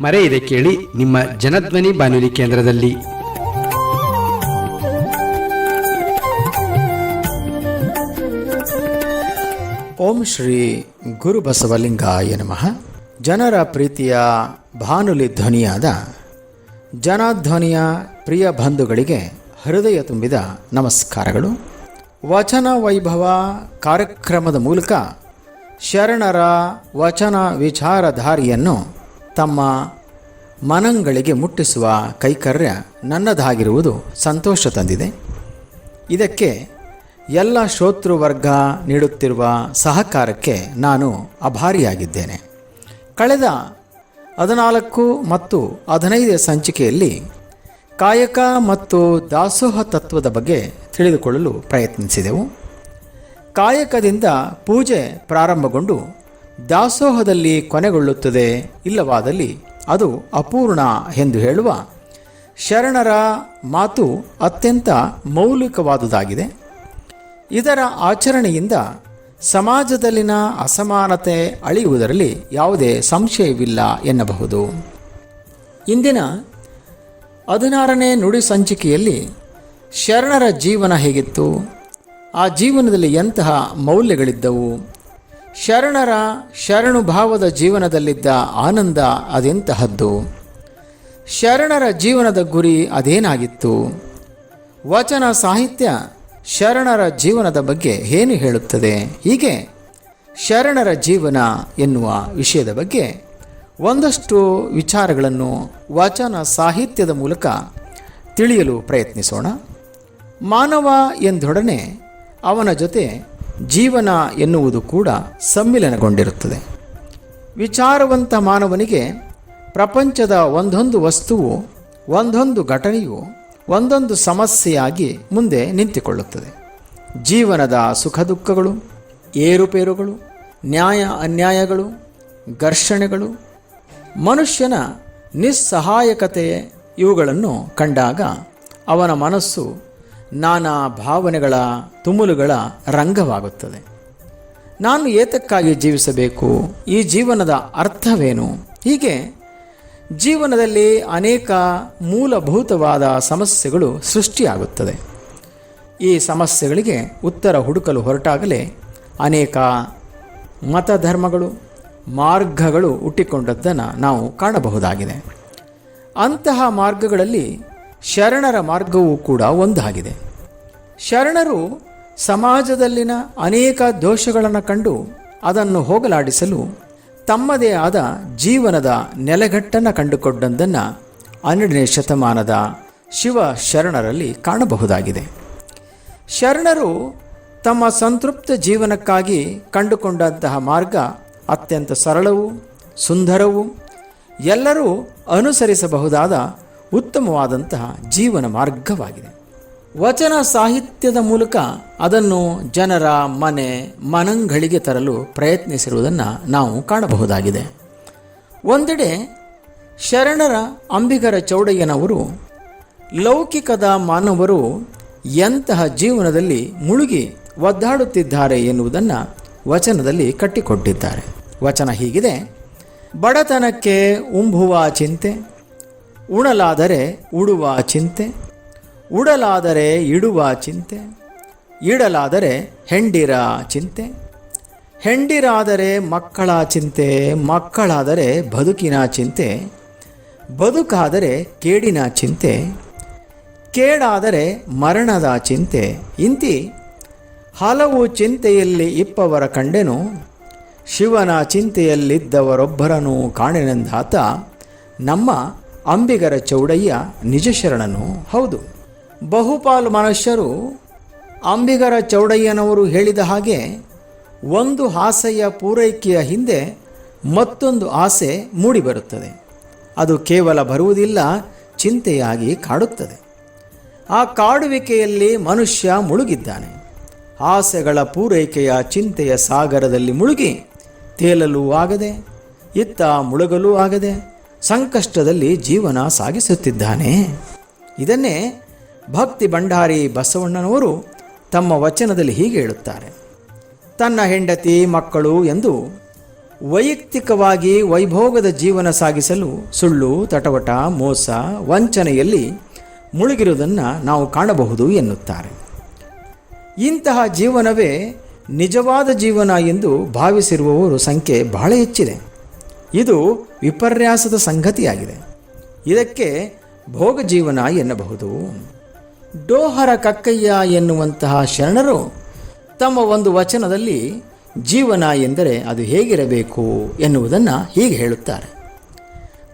ಮರೆಯದೆ ಕೇಳಿ ನಿಮ್ಮ ಜನಧ್ವನಿ ಬಾನುಲಿ ಕೇಂದ್ರದಲ್ಲಿ. ಓಂ ಶ್ರೀ ಗುರು ಬಸವಲಿಂಗಾಯ ನಮಃ. ಜನರ ಪ್ರೀತಿಯ ಭಾನುಲಿ ಧ್ವನಿಯಾದ ಜನಧ್ವನಿಯ ಪ್ರಿಯ ಬಂಧುಗಳಿಗೆ ಹೃದಯ ತುಂಬಿದ ನಮಸ್ಕಾರಗಳು. ವಚನ ವೈಭವ ಕಾರ್ಯಕ್ರಮದ ಮೂಲಕ ಶರಣರ ವಚನ ವಿಚಾರಧಾರಿಯನ್ನು ತಮ್ಮ ಮನಂಗಳಿಗೆ ಮುಟ್ಟಿಸುವ ಕೈಕರ್ಯ ನನ್ನದಾಗಿರುವುದು ಸಂತೋಷ ತಂದಿದೆ. ಇದಕ್ಕೆ ಎಲ್ಲ ಶ್ರೋತೃವರ್ಗ ನೀಡುತ್ತಿರುವ ಸಹಕಾರಕ್ಕೆ ನಾನು ಅಭಾರಿಯಾಗಿದ್ದೇನೆ. ಕಳೆದ ಹದಿನಾಲ್ಕು ಮತ್ತು ಹದಿನೈದು ಸಂಚಿಕೆಯಲ್ಲಿ ಕಾಯಕ ಮತ್ತು ದಾಸೋಹ ತತ್ವದ ಬಗ್ಗೆ ತಿಳಿದುಕೊಳ್ಳಲು ಪ್ರಯತ್ನಿಸಿದೆವು. ಕಾಯಕದಿಂದ ಪೂಜೆ ಪ್ರಾರಂಭಗೊಂಡು ದಾಸೋಹದಲ್ಲಿ ಕೊನೆಗೊಳ್ಳುತ್ತದೆ. ಇಲ್ಲವಾದಲ್ಲಿ ಅದು ಅಪೂರ್ಣ ಎಂದು ಹೇಳುವ ಶರಣರ ಮಾತು ಅತ್ಯಂತ ಮೌಲಿಕವಾದುದಾಗಿದೆ. ಇದರ ಆಚರಣೆಯಿಂದ ಸಮಾಜದಲ್ಲಿನ ಅಸಮಾನತೆ ಅಳಿಯುವುದರಲ್ಲಿ ಯಾವುದೇ ಸಂಶಯವಿಲ್ಲ ಎನ್ನಬಹುದು. ಇಂದಿನ ಹದಿನಾರನೇ ನುಡಿ ಸಂಚಿಕೆಯಲ್ಲಿ ಶರಣರ ಜೀವನ ಹೇಗಿತ್ತು? ಆ ಜೀವನದಲ್ಲಿ ಎಂತಹ ಮೌಲ್ಯಗಳಿದ್ದವು? ಶರಣರ ಶರಣು ಭಾವದ ಜೀವನದಲ್ಲಿದ್ದ ಆನಂದ ಅದೆಂತಹದ್ದು? ಶರಣರ ಜೀವನದ ಗುರಿ ಅದೇನಾಗಿತ್ತು? ವಚನ ಸಾಹಿತ್ಯ ಶರಣರ ಜೀವನದ ಬಗ್ಗೆ ಏನು ಹೇಳುತ್ತದೆ? ಹೀಗೆ ಶರಣರ ಜೀವನ ಎನ್ನುವ ವಿಷಯದ ಬಗ್ಗೆ ಒಂದಷ್ಟು ವಿಚಾರಗಳನ್ನು ವಚನ ಸಾಹಿತ್ಯದ ಮೂಲಕ ತಿಳಿಯಲು ಪ್ರಯತ್ನಿಸೋಣ. ಮಾನವ ಎಂದೊಡನೆ ಅವನ ಜೊತೆ ಜೀವನ ಎನ್ನುವುದು ಕೂಡ ಸಮ್ಮಿಲನಗೊಂಡಿರುತ್ತದೆ. ವಿಚಾರವಂತ ಮಾನವನಿಗೆ ಪ್ರಪಂಚದ ಒಂದೊಂದು ವಸ್ತುವು, ಒಂದೊಂದು ಘಟನೆಯು, ಒಂದೊಂದು ಸಮಸ್ಯೆಯಾಗಿ ಮುಂದೆ ನಿಂತುಕೊಳ್ಳುತ್ತದೆ. ಜೀವನದ ಸುಖ ದುಃಖಗಳು ಏರುಪೇರುಗಳು, ನ್ಯಾಯ ಅನ್ಯಾಯಗಳು, ಘರ್ಷಣೆಗಳು, ಮನುಷ್ಯನ ನಿಸ್ಸಹಾಯಕತೆ ಇವುಗಳನ್ನು ಕಂಡಾಗ ಅವನ ಮನಸ್ಸು ನಾನಾ ಭಾವನೆಗಳ ತುಮುಲುಗಳ ರಂಗವಾಗುತ್ತದೆ. ನಾನು ಏತಕ್ಕಾಗಿ ಜೀವಿಸಬೇಕು? ಈ ಜೀವನದ ಅರ್ಥವೇನು? ಹೀಗೆ ಜೀವನದಲ್ಲಿ ಅನೇಕ ಮೂಲಭೂತವಾದ ಸಮಸ್ಯೆಗಳು ಸೃಷ್ಟಿಯಾಗುತ್ತದೆ. ಈ ಸಮಸ್ಯೆಗಳಿಗೆ ಉತ್ತರ ಹುಡುಕಲು ಹೊರಟಾಗಲೇ ಅನೇಕ ಮತಧರ್ಮಗಳು, ಮಾರ್ಗಗಳು ಹುಟ್ಟಿಕೊಂಡದ್ದನ್ನು ನಾವು ಕಾಣಬಹುದಾಗಿದೆ. ಅಂತಹ ಮಾರ್ಗಗಳಲ್ಲಿ ಶರಣರ ಮಾರ್ಗವೂ ಕೂಡ ಒಂದಾಗಿದೆ. ಶರಣರು ಸಮಾಜದಲ್ಲಿನ ಅನೇಕ ದೋಷಗಳನ್ನು ಕಂಡು ಅದನ್ನು ಹೋಗಲಾಡಿಸಲು ತಮ್ಮದೇ ಆದ ಜೀವನದ ನೆಲೆಗಟ್ಟನ್ನು ಕಂಡುಕೊಂಡದ್ದನ್ನು ಹನ್ನೆರಡನೇ ಶತಮಾನದ ಶಿವ ಶರಣರಲ್ಲಿ ಕಾಣಬಹುದಾಗಿದೆ. ಶರಣರು ತಮ್ಮ ಸಂತೃಪ್ತ ಜೀವನಕ್ಕಾಗಿ ಕಂಡುಕೊಂಡಂತಹ ಮಾರ್ಗ ಅತ್ಯಂತ ಸರಳವೂ ಸುಂದರವು ಎಲ್ಲರೂ ಅನುಸರಿಸಬಹುದಾದ ಉತ್ತಮವಾದಂತಹ ಜೀವನ ಮಾರ್ಗವಾಗಿದೆ. ವಚನ ಸಾಹಿತ್ಯದ ಮೂಲಕ ಅದನ್ನು ಜನರ ಮನೆ, ಮನಂಗಳಿಗೆ ತರಲು ಪ್ರಯತ್ನಿಸಿರುವುದನ್ನು ನಾವು ಕಾಣಬಹುದಾಗಿದೆ. ಒಂದೆಡೆ ಶರಣರ ಅಂಬಿಗರ ಚೌಡಯ್ಯನವರು ಲೌಕಿಕದ ಮಾನವರು ಎಂತಹ ಜೀವನದಲ್ಲಿ ಮುಳುಗಿ ಒದ್ದಾಡುತ್ತಿದ್ದಾರೆ ಎನ್ನುವುದನ್ನು ವಚನದಲ್ಲಿ ಕಟ್ಟಿಕೊಟ್ಟಿದ್ದಾರೆ. ವಚನ ಹೀಗಿದೆ, ಬಡತನಕ್ಕೆ ಉಂಬುವ ಚಿಂತೆ ಉಣಲಾದರೆ ಉಡುವ ಚಿಂತೆ, ಉಡಲಾದರೆ ಇಡುವ ಚಿಂತೆ, ಇಡಲಾದರೆ ಹೆಂಡಿರ ಚಿಂತೆ, ಹೆಂಡಿರಾದರೆ ಮಕ್ಕಳ ಚಿಂತೆ, ಮಕ್ಕಳಾದರೆ ಬದುಕಿನ ಚಿಂತೆ, ಬದುಕಾದರೆ ಕೇಡಿನ ಚಿಂತೆ, ಕೇಡಾದರೆ ಮರಣದ ಚಿಂತೆ. ಇಂತಿ ಹಲವು ಚಿಂತೆಯಲ್ಲಿ ಇಪ್ಪವರ ಕಂಡೆನು, ಶಿವನ ಚಿಂತೆಯಲ್ಲಿದ್ದವರೊಬ್ಬರನ್ನು ಕಾಣೆನೆಂದಾತ ನಮ್ಮ ಅಂಬಿಗರ ಚೌಡಯ್ಯ ನಿಜ ಶರಣನು ಹೌದು. ಬಹುಪಾಲು ಮನುಷ್ಯರು ಅಂಬಿಗರ ಚೌಡಯ್ಯನವರು ಹೇಳಿದ ಹಾಗೆ ಒಂದು ಆಸೆಯ ಪೂರೈಕೆಯ ಹಿಂದೆ ಮತ್ತೊಂದು ಆಸೆ ಮೂಡಿಬರುತ್ತದೆ. ಅದು ಕೇವಲ ಬರುವುದಿಲ್ಲ, ಚಿಂತೆಯಾಗಿ ಕಾಡುತ್ತದೆ. ಆ ಕಾಡುವಿಕೆಯಲ್ಲಿ ಮನುಷ್ಯ ಮುಳುಗಿದ್ದಾನೆ. ಆಸೆಗಳ ಪೂರೈಕೆಯ ಚಿಂತೆಯ ಸಾಗರದಲ್ಲಿ ಮುಳುಗಿ ತೇಲಲು ಆಗದೆ, ಇತ್ತ ಮುಳುಗಲೂ ಆಗದೆ ಸಂಕಷ್ಟದಲ್ಲಿ ಜೀವನ ಸಾಗಿಸುತ್ತಿದ್ದಾನೆ. ಇದನ್ನೇ ಭಕ್ತಿ ಭಂಡಾರಿ ಬಸವಣ್ಣನವರು ತಮ್ಮ ವಚನದಲ್ಲಿ ಹೀಗೆ ಹೇಳುತ್ತಾರೆ. ತನ್ನ ಹೆಂಡತಿ, ಮಕ್ಕಳು ಎಂದು ವೈಯಕ್ತಿಕವಾಗಿ ವೈಭೋಗದ ಜೀವನ ಸಾಗಿಸಲು ಸುಳ್ಳು, ತಟವಟ, ಮೋಸ, ವಂಚನೆಯಲ್ಲಿ ಮುಳುಗಿರುವುದನ್ನು ನಾವು ಕಾಣಬಹುದು ಎನ್ನುತ್ತಾರೆ. ಇಂತಹ ಜೀವನವೇ ನಿಜವಾದ ಜೀವನ ಎಂದು ಭಾವಿಸಿರುವವರು ಸಂಖ್ಯೆ ಬಹಳ ಹೆಚ್ಚಿದೆ. ಇದು ವಿಪರ್ಯಾಸದ ಸಂಗತಿಯಾಗಿದೆ. ಇದಕ್ಕೆ ಭೋಗ ಜೀವನ ಎನ್ನಬಹುದು. ಡೋಹರ ಕಕ್ಕಯ್ಯ ಎನ್ನುವಂತಹ ಶರಣರು ತಮ್ಮ ಒಂದು ವಚನದಲ್ಲಿ ಜೀವನ ಎಂದರೆ ಅದು ಹೇಗಿರಬೇಕು ಎನ್ನುವುದನ್ನು ಹೀಗೆ ಹೇಳುತ್ತಾರೆ.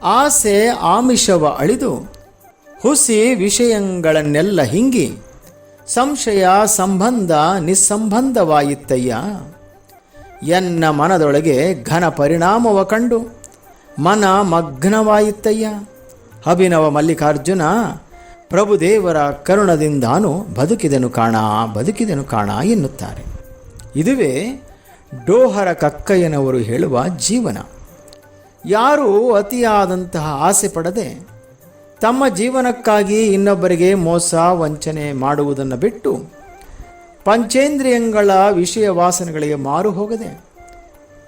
ಆಸೆ ಆಮಿಷವ ಅಳಿದು ಹುಸಿ ವಿಷಯಗಳನ್ನೆಲ್ಲ ಹಿಂಗಿ ಸಂಶಯ ಸಂಬಂಧ ನಿಸ್ಸಂಬಂಧವಾಯಿತ್ತಯ್ಯ ಎನ್ನ ಮನದೊಳಗೆ ಘನ ಪರಿಣಾಮವ ಕಂಡು ಮನ ಮಗ್ನವಾಯಿತಯ್ಯ ಅಭಿನವ ಮಲ್ಲಿಕಾರ್ಜುನ ಪ್ರಭುದೇವರ ಕರುಣದಿಂದಾನು ಬದುಕಿದನು ಕಾಣ ಬದುಕಿದನು ಕಾಣ ಎನ್ನುತ್ತಾರೆ. ಇದುವೇ ಡೋಹರ ಕಕ್ಕಯ್ಯನವರು ಹೇಳುವ ಜೀವನ. ಯಾರು ಅತಿಯಾದಂತಹ ಆಸೆ ಪಡದೆ ತಮ್ಮ ಜೀವನಕ್ಕಾಗಿ ಇನ್ನೊಬ್ಬರಿಗೆ ಮೋಸ, ವಂಚನೆ ಮಾಡುವುದನ್ನು ಬಿಟ್ಟು ಪಂಚೇಂದ್ರಿಯಗಳ ವಿಷಯ ವಾಸನೆಗಳಿಗೆ ಮಾರು ಹೋಗದೆ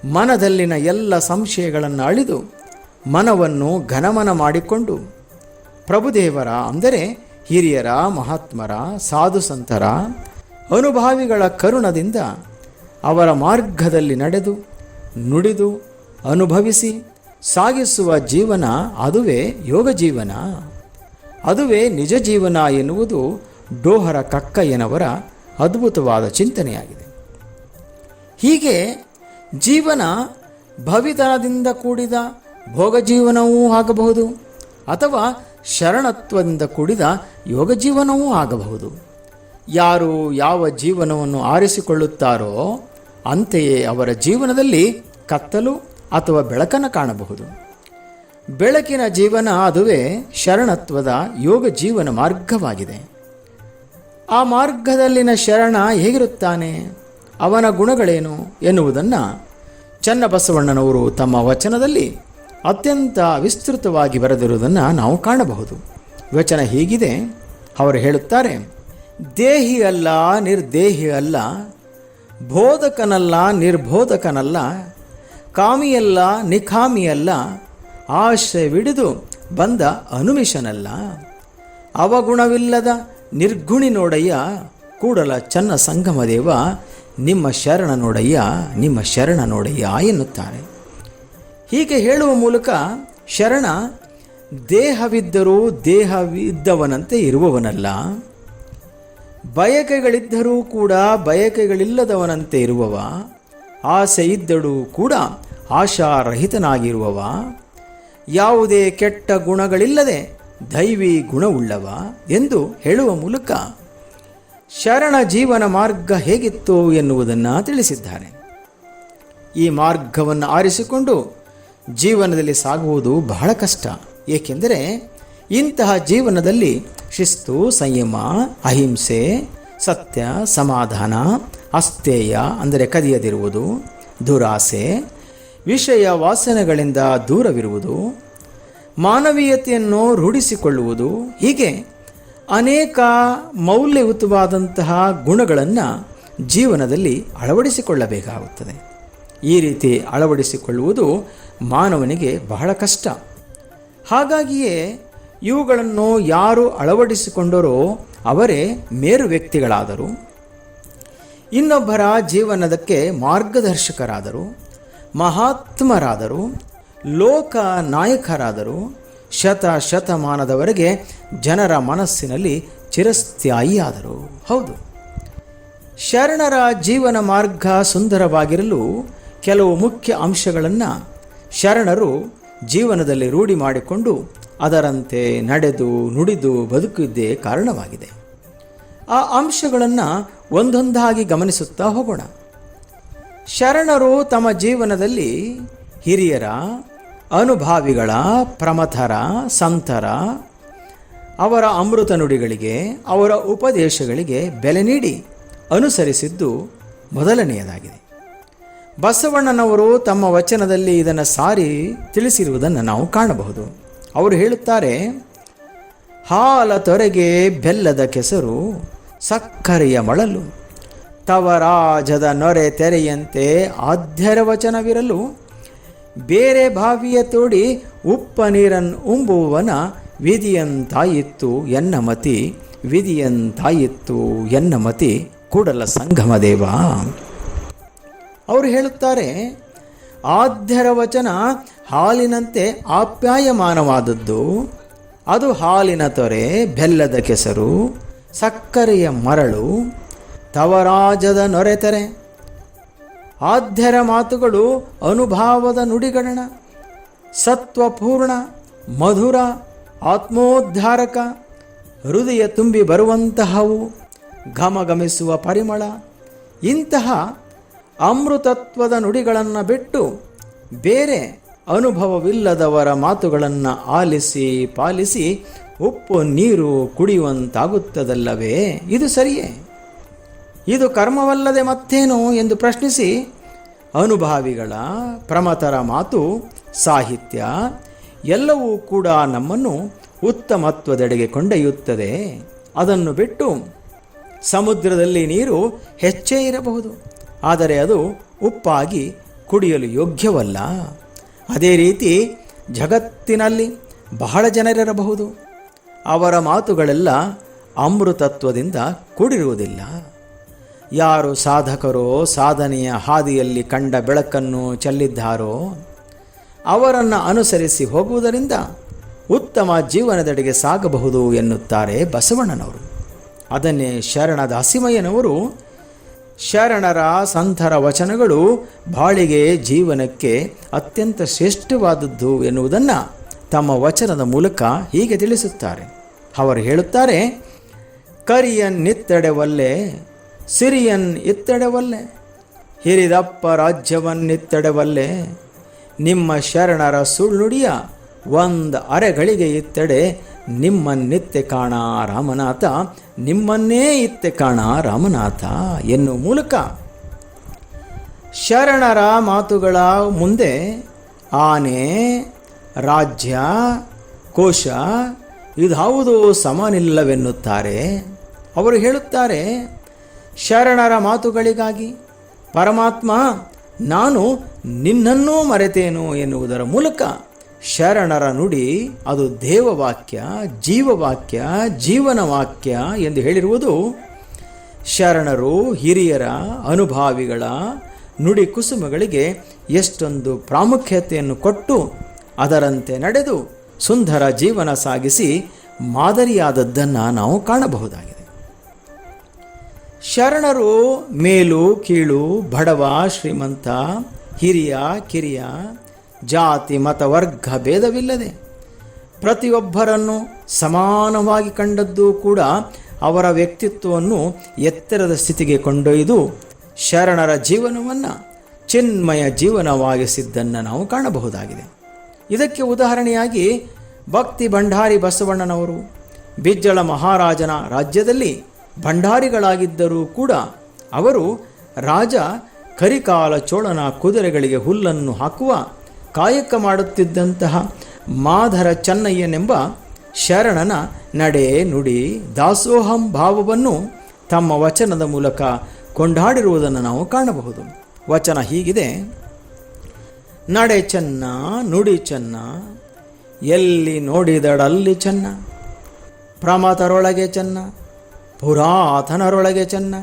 ಮನದಲ್ಲಿನ ಎಲ್ಲ ಸಂಶಯಗಳನ್ನು ಅಳಿದು ಮನವನ್ನು ಘನಮನ ಮಾಡಿಕೊಂಡು, ಪ್ರಭುದೇವರ ಅಂದರೆ ಹಿರಿಯರ, ಮಹಾತ್ಮರ ಸಾಧು ಸಂತರ ಅನುಭಾವಿಗಳ ಕರುಣದಿಂದ ಅವರ ಮಾರ್ಗದಲ್ಲಿ ನಡೆದು, ನುಡಿದು, ಅನುಭವಿಸಿ ಸಾಗಿಸುವ ಜೀವನ ಅದುವೇ ಯೋಗ ಜೀವನ. ಅದುವೇ ನಿಜ ಜೀವನ ಎನ್ನುವುದು ಡೋಹರ ಕಕ್ಕಯ್ಯನವರ ಅದ್ಭುತವಾದ ಚಿಂತನೆಯಾಗಿದೆ. ಹೀಗೆ ಜೀವನ ಭವಿತನದಿಂದ ಕೂಡಿದ ಭೋಗ ಜೀವನವೂ ಆಗಬಹುದು ಅಥವಾ ಶರಣತ್ವದಿಂದ ಕೂಡಿದ ಯೋಗ ಜೀವನವೂ ಆಗಬಹುದು. ಯಾರು ಯಾವ ಜೀವನವನ್ನು ಆರಿಸಿಕೊಳ್ಳುತ್ತಾರೋ ಅಂತೆಯೇ ಅವರ ಜೀವನದಲ್ಲಿ ಕತ್ತಲು ಅಥವಾ ಬೆಳಕನ್ನು ಕಾಣಬಹುದು. ಬೆಳಕಿನ ಜೀವನ ಅದುವೇ ಶರಣತ್ವದ ಯೋಗ ಜೀವನ ಮಾರ್ಗವಾಗಿದೆ. ಆ ಮಾರ್ಗದಲ್ಲಿನ ಶರಣ ಹೇಗಿರುತ್ತಾನೆ? ಅವನ ಗುಣಗಳೇನು ಎನ್ನುವುದನ್ನು ಚನ್ನಬಸವಣ್ಣನವರು ತಮ್ಮ ವಚನದಲ್ಲಿ ಅತ್ಯಂತ ವಿಸ್ತೃತವಾಗಿ ಬರೆದಿರುವುದನ್ನು ನಾವು ಕಾಣಬಹುದು. ವಚನ ಹೀಗಿದೆ. ಅವರು ಹೇಳುತ್ತಾರೆ, ದೇಹಿ ಅಲ್ಲ, ನಿರ್ದೇಹಿ ಅಲ್ಲ, ಬೋಧಕನಲ್ಲ, ನಿರ್ಬೋಧಕನಲ್ಲ, ಕಾಮಿಯಲ್ಲ, ನಿಖಾಮಿಯಲ್ಲ ಆಶ್ರಯವಿಡಿದು ಬಂದ ಅನುಮಿಷನಲ್ಲ. ಅವಗುಣವಿಲ್ಲದ ನಿರ್ಗುಣಿ ನೋಡಯ್ಯ, ಕೂಡಲ ಚನ್ನ ಸಂಗಮದೇವ ನಿಮ್ಮ ಶರಣ ನೋಡಯ್ಯ ನಿಮ್ಮ ಶರಣ ನೋಡಯ್ಯ ಎನ್ನುತ್ತಾರೆ. ಹೀಗೆ ಹೇಳುವ ಮೂಲಕ ಶರಣ ದೇಹವಿದ್ದರೂ ದೇಹವಿದ್ದವನಂತೆ ಇರುವವನಲ್ಲ. ಬಯಕೆಗಳಿದ್ದರೂ ಕೂಡ ಬಯಕೆಗಳಿಲ್ಲದವನಂತೆ ಇರುವವ. ಆಸೆ ಇದ್ದರೂ ಕೂಡ ಆಶಾರಹಿತನಾಗಿರುವವ. ಯಾವುದೇ ಕೆಟ್ಟ ಗುಣಗಳಿಲ್ಲದೆ ದೈವಿ ಗುಣವುಳ್ಳವ ಎಂದು ಹೇಳುವ ಮೂಲಕ ಶರಣ ಜೀವನ ಮಾರ್ಗ ಹೇಗಿತ್ತು ಎನ್ನುವುದನ್ನು ತಿಳಿಸಿದ್ದಾರೆ ಈ ಮಾರ್ಗವನ್ನು ಆರಿಸಿಕೊಂಡು ಜೀವನದಲ್ಲಿ ಸಾಗುವುದು ಬಹಳ ಕಷ್ಟ. ಏಕೆಂದರೆ ಇಂತಹ ಜೀವನದಲ್ಲಿ ಶಿಸ್ತು, ಸಂಯಮ, ಅಹಿಂಸೆ, ಸತ್ಯ, ಸಮಾಧಾನ ಅಸ್ತೇಯ ಅಂದರೆ ಕದಿಯದಿರುವುದು, ದುರಾಸೆ, ವಿಷಯ ವಾಸನೆಗಳಿಂದ ದೂರವಿರುವುದು, ಮಾನವೀಯತೆಯನ್ನು ರೂಢಿಸಿಕೊಳ್ಳುವುದು ಹೀಗೆ ಅನೇಕ ಮೌಲ್ಯಯುತವಾದಂತಹ ಗುಣಗಳನ್ನು ಜೀವನದಲ್ಲಿ ಅಳವಡಿಸಿಕೊಳ್ಳಬೇಕಾಗುತ್ತದೆ. ಈ ರೀತಿ ಅಳವಡಿಸಿಕೊಳ್ಳುವುದು ಮಾನವನಿಗೆ ಬಹಳ ಕಷ್ಟ. ಹಾಗಾಗಿಯೇ ಇವುಗಳನ್ನು ಯಾರು ಅಳವಡಿಸಿಕೊಂಡರೋ ಅವರೇ ಮೇರು ವ್ಯಕ್ತಿಗಳಾದರು. ಇನ್ನೊಬ್ಬರ ಜೀವನದಕ್ಕೆ ಮಾರ್ಗದರ್ಶಕರಾದರು, ಮಹಾತ್ಮರಾದರು ಲೋಕ ನಾಯಕರಾದರು ಶತ ಶತಮಾನದವರೆಗೆ ಜನರ ಮನಸ್ಸಿನಲ್ಲಿ ಚಿರಸ್ಥಾಯಿಯಾದರು. ಹೌದು. ಶರಣರ ಜೀವನ ಮಾರ್ಗ ಸುಂದರವಾಗಿರಲು ಕೆಲವು ಮುಖ್ಯ ಅಂಶಗಳನ್ನು ಶರಣರು ಜೀವನದಲ್ಲಿ ರೂಢಿ ಮಾಡಿಕೊಂಡು ಅದರಂತೆ ನಡೆದು, ನುಡಿದು, ಬದುಕಿದ್ದೇ ಕಾರಣವಾಗಿದೆ. ಆ ಅಂಶಗಳನ್ನು ಒಂದೊಂದಾಗಿ ಗಮನಿಸುತ್ತಾ ಹೋಗೋಣ. ಶರಣರು ತಮ್ಮ ಜೀವನದಲ್ಲಿ ಹಿರಿಯರ ಅನುಭಾವಿಗಳ ಪ್ರಮಥರ, ಸಂತರ, ಅವರ ಅಮೃತ ನುಡಿಗಳಿಗೆ ಅವರ ಉಪದೇಶಗಳಿಗೆ ಬೆಲೆ ನೀಡಿ ಅನುಸರಿಸಿದ್ದು ಮೊದಲನೆಯದಾಗಿದೆ. ಬಸವಣ್ಣನವರು ತಮ್ಮ ವಚನದಲ್ಲಿ ಇದನ್ನು ಸಾರಿ ತಿಳಿಸಿರುವುದನ್ನು ನಾವು ಕಾಣಬಹುದು. ಅವರು ಹೇಳುತ್ತಾರೆ, ಹಾಲ ತೊರೆಗೆ ಬೆಲ್ಲದ ಕೆಸರು, ಸಕ್ಕರೆಯ ಮಳಲು ತವರಾಜದ ನೊರೆ ತೆರೆಯಂತೆ ಆದ್ಯರ ವಚನವಿರಲು ಬೇರೆ ಬಾವಿಯ ತೋಡಿ ಉಪ್ಪ ನೀರನ್ನು ಉಂಬುವವನ ವಿಧಿಯಂತಾಯಿತ್ತು ಎನ್ನ ಮತಿ ವಿಧಿಯಂತಾಯಿತ್ತು ಎನ್ನ ಮತಿ ಕೂಡಲ ಸಂಗಮ ದೇವ. ಅವರು ಹೇಳುತ್ತಾರೆ, ಆದ್ಯರ ವಚನ ಹಾಲಿನಂತೆ ಆಪ್ಯಾಯಮಾನವಾದದ್ದು. ಅದು ಹಾಲಿನ ತೊರೆ, ಬೆಲ್ಲದ ಕೆಸರು, ಸಕ್ಕರೆಯ ಮರಳು, ತವರಾಜದ ನೊರೆತೆರೆ ಆದ್ಯರ ಮಾತುಗಳು ಅನುಭಾವದ ನುಡಿಗಣನ, ಸತ್ವಪೂರ್ಣ, ಮಧುರ, ಆತ್ಮೋದ್ಧಾರಕ, ಹೃದಯ ತುಂಬಿ ಬರುವಂತಹವು, ಘಮಗಮಿಸುವ ಪರಿಮಳ, ಇಂತಹ ಅಮೃತತ್ವದ ನುಡಿಗಳನ್ನು ಬಿಟ್ಟು ಬೇರೆ ಅನುಭವವಿಲ್ಲದವರ ಮಾತುಗಳನ್ನು ಆಲಿಸಿ ಪಾಲಿಸಿ ಉಪ್ಪು, ನೀರು ಕುಡಿಯುವಂತಾಗುತ್ತದಲ್ಲವೇ? ಇದು ಸರಿಯೇ? ಇದು ಕರ್ಮವಲ್ಲದೆ ಮತ್ತೇನು ಎಂದು ಪ್ರಶ್ನಿಸಿ, ಅನುಭಾವಿಗಳ ಪ್ರಮತರ ಮಾತು ಸಾಹಿತ್ಯ ಎಲ್ಲವೂ ಕೂಡ ನಮ್ಮನ್ನು ಉತ್ತಮತ್ವದೆಡೆಗೆ ಕೊಂಡೊಯ್ಯುತ್ತದೆ. ಅದನ್ನು ಬಿಟ್ಟು ಸಮುದ್ರದಲ್ಲಿ ನೀರು ಹೆಚ್ಚೇ ಇರಬಹುದು. ಆದರೆ ಅದು ಉಪ್ಪಾಗಿ ಕುಡಿಯಲು ಯೋಗ್ಯವಲ್ಲ. ಅದೇ ರೀತಿ ಜಗತ್ತಿನಲ್ಲಿ ಬಹಳ ಜನರಿರಬಹುದು. ಅವರ ಮಾತುಗಳೆಲ್ಲ ಅಮೃತತ್ವದಿಂದ ಕೂಡಿರುವುದಿಲ್ಲ. ಯಾರು ಸಾಧಕರೋ ಸಾಧನೆಯ ಹಾದಿಯಲ್ಲಿ ಕಂಡ ಬೆಳಕನ್ನು ಚೆಲ್ಲಿದ್ದಾರೋ ಅವರನ್ನು ಅನುಸರಿಸಿ ಹೋಗುವುದರಿಂದ ಉತ್ತಮ ಜೀವನದೆಡೆಗೆ ಸಾಗಬಹುದು ಎನ್ನುತ್ತಾರೆ ಬಸವಣ್ಣನವರು. ಅದನ್ನೇ ಶರಣದ ದಾಸಿಮಯ್ಯನವರು ಶರಣರ ಸಂತರ ವಚನಗಳು ಬಾಳಿಗೆ ಜೀವನಕ್ಕೆ ಅತ್ಯಂತ ಶ್ರೇಷ್ಠವಾದದ್ದು ಎನ್ನುವುದನ್ನು ತಮ್ಮ ವಚನದ ಮೂಲಕ ಹೀಗೆ ತಿಳಿಸುತ್ತಾರೆ. ಅವರು ಹೇಳುತ್ತಾರೆ, ಕರಿಯ ನಿತ್ತೆಡೆವಲ್ಲೆ ಸಿರಿಯನ್ ಇತ್ತೆಡೆವಲ್ಲೆ, ಹಿರಿದಪ್ಪ ರಾಜ್ಯವನ್ನಿತ್ತೆಡೆವಲ್ಲೆ ನಿಮ್ಮ ಶರಣರ ಸುಳ್ಳುಡಿಯ ಒಂದು ಅರೆಗಳಿಗೆ ಇತ್ತಡೆ ನಿಮ್ಮನ್ನಿತ್ತೆ ಕಾಣ ರಾಮನಾಥ, ನಿಮ್ಮನ್ನೇ ಇತ್ತೆ ಕಾಣ ರಾಮನಾಥ ಎನ್ನುವ ಮೂಲಕ ಶರಣರ ಮಾತುಗಳ ಮುಂದೆ ಆನೆ, ರಾಜ್ಯ, ಕೋಶ ಇದಾವುದು ಸಮನಿಲ್ಲವೆನ್ನುತ್ತಾರೆ. ಅವರು ಹೇಳುತ್ತಾರೆ ಶರಣರ ಮಾತುಗಳಿಗಾಗಿ, ಪರಮಾತ್ಮ, ನಾನು ನಿನ್ನನ್ನೂ ಮರೆತೇನು ಎನ್ನುವುದರ ಮೂಲಕ ಶರಣರ ನುಡಿ, ಅದು ದೇವವಾಕ್ಯ, ಜೀವವಾಕ್ಯ, ಜೀವನವಾಕ್ಯ ಎಂದು ಹೇಳಿರುವುದು ಶರಣರು ಹಿರಿಯರ ಅನುಭಾವಿಗಳ ನುಡಿ ಕುಸುಮಗಳಿಗೆ ಎಷ್ಟೊಂದು ಪ್ರಾಮುಖ್ಯತೆಯನ್ನು ಕೊಟ್ಟು ಅದರಂತೆ ನಡೆದು ಸುಂದರ ಜೀವನ ಸಾಗಿಸಿ ಮಾದರಿಯಾದದ್ದನ್ನು ನಾವು ಕಾಣಬಹುದಾಗಿದೆ. ಶರಣರು ಮೇಲು ಕೀಳು ಬಡವ ಶ್ರೀಮಂತ ಹಿರಿಯ ಕಿರಿಯ ಜಾತಿ ಮತ ವರ್ಗ ಭೇದವಿಲ್ಲದೆ ಪ್ರತಿಯೊಬ್ಬರನ್ನು ಸಮಾನವಾಗಿ ಕಂಡದ್ದು ಕೂಡ ಅವರ ವ್ಯಕ್ತಿತ್ವವನ್ನು ಎತ್ತರದ ಸ್ಥಿತಿಗೆ ಕೊಂಡೊಯ್ದು ಶರಣರ ಜೀವನವನ್ನು ಚಿನ್ಮಯ ಜೀವನವಾಗಿಸಿದ್ದನ್ನು ನಾವು ಕಾಣಬಹುದಾಗಿದೆ. ಇದಕ್ಕೆ ಉದಾಹರಣೆಯಾಗಿ ಭಕ್ತಿ ಭಂಡಾರಿ ಬಸವಣ್ಣನವರು, ಬಿಜ್ಜಳ ಮಹಾರಾಜನ ರಾಜ್ಯದಲ್ಲಿ ಭಂಡಾರಿಗಳಾಗಿದ್ದರೂ ಕೂಡ ಅವರು ರಾಜ ಕರಿಕಾಲ ಚೋಳನ ಕುದುರೆಗಳಿಗೆ ಹುಲ್ಲನ್ನು ಹಾಕುವ ಕಾಯಕ ಮಾಡುತ್ತಿದ್ದಂತಹ ಮಾಧರ ಚನ್ನಯ್ಯನೆಂಬ ಶರಣನ ನಡೆ ನುಡಿ ದಾಸೋಹಂ ಭಾವವನ್ನು ತಮ್ಮ ವಚನದ ಮೂಲಕ ಕೊಂಡಾಡಿರುವುದನ್ನು ನಾವು ಕಾಣಬಹುದು. ವಚನ ಹೀಗಿದೆ. ನಡೆ ಚೆನ್ನ, ನುಡಿ ಚೆನ್ನ, ಎಲ್ಲಿ ನೋಡಿದಡಲ್ಲಿ ಚೆನ್ನ, ಪ್ರಮಾತರೊಳಗೆ ಚೆನ್ನ ಪುರಾತನರೊಳಗೆ ಚೆನ್ನ